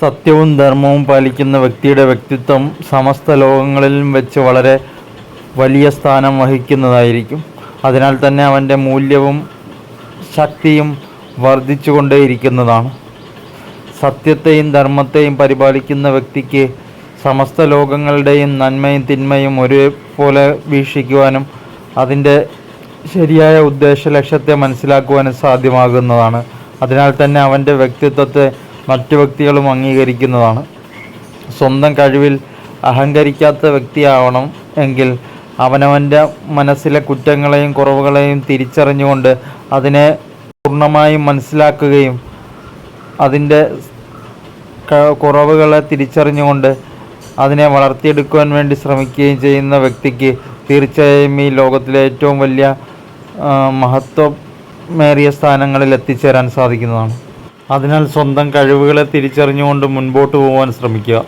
സത്യവും ധർമ്മവും പാലിക്കുന്ന വ്യക്തിയുടെ വ്യക്തിത്വം സമസ്ത ലോകങ്ങളിലും വെച്ച് വളരെ വലിയ സ്ഥാനം വഹിക്കുന്നതായിരിക്കും. അതിനാൽ തന്നെ അവന്റെ മൂല്യവും ശക്തിയും വർദ്ധിച്ചുകൊണ്ടേയിരിക്കുന്നതാണ്. സത്യത്തെയും ധർമ്മത്തെയും പരിപാലിക്കുന്ന വ്യക്തിക്ക് സമസ്ത ലോകങ്ങളുടെയും നന്മയും തിന്മയും ഒരേപോലെ വീക്ഷിക്കുവാനും അതിന്റെ ശരിയായ ഉദ്ദേശ ലക്ഷ്യത്തെ മനസ്സിലാക്കുവാനും സാധ്യമാകുന്നതാണ്. അതിനാൽ തന്നെ അവന്റെ വ്യക്തിത്വത്തെ മറ്റു വ്യക്തികളും അംഗീകരിക്കുന്നതാണ്. സ്വന്തം കഴിവിൽ അഹങ്കരിക്കാത്ത വ്യക്തിയാവണം എങ്കിൽ അവനവന്റെ മനസ്സിലെ കുറ്റങ്ങളെയും കുറവുകളെയും തിരിച്ചറിഞ്ഞുകൊണ്ട് അതിനെ പൂർണമായും മനസ്സിലാക്കുകയും അതിന്റെ കുറവുകളെ തിരിച്ചറിഞ്ഞുകൊണ്ട് അതിനെ വളർത്തിയെടുക്കുവാൻ വേണ്ടി ശ്രമിക്കുകയും ചെയ്യുന്ന വ്യക്തിക്ക് തീർച്ചയായും ഈ ലോകത്തിലെ ഏറ്റവും വലിയ മഹത്വമേറിയ സ്ഥാനങ്ങളിൽ എത്തിച്ചേരാൻ സാധിക്കുന്നതാണ്. അതിനാൽ സ്വന്തം കഴിവുകളെ തിരിച്ചറിഞ്ഞുകൊണ്ട് മുൻപോട്ട് പോകാൻ ശ്രമിക്കുക.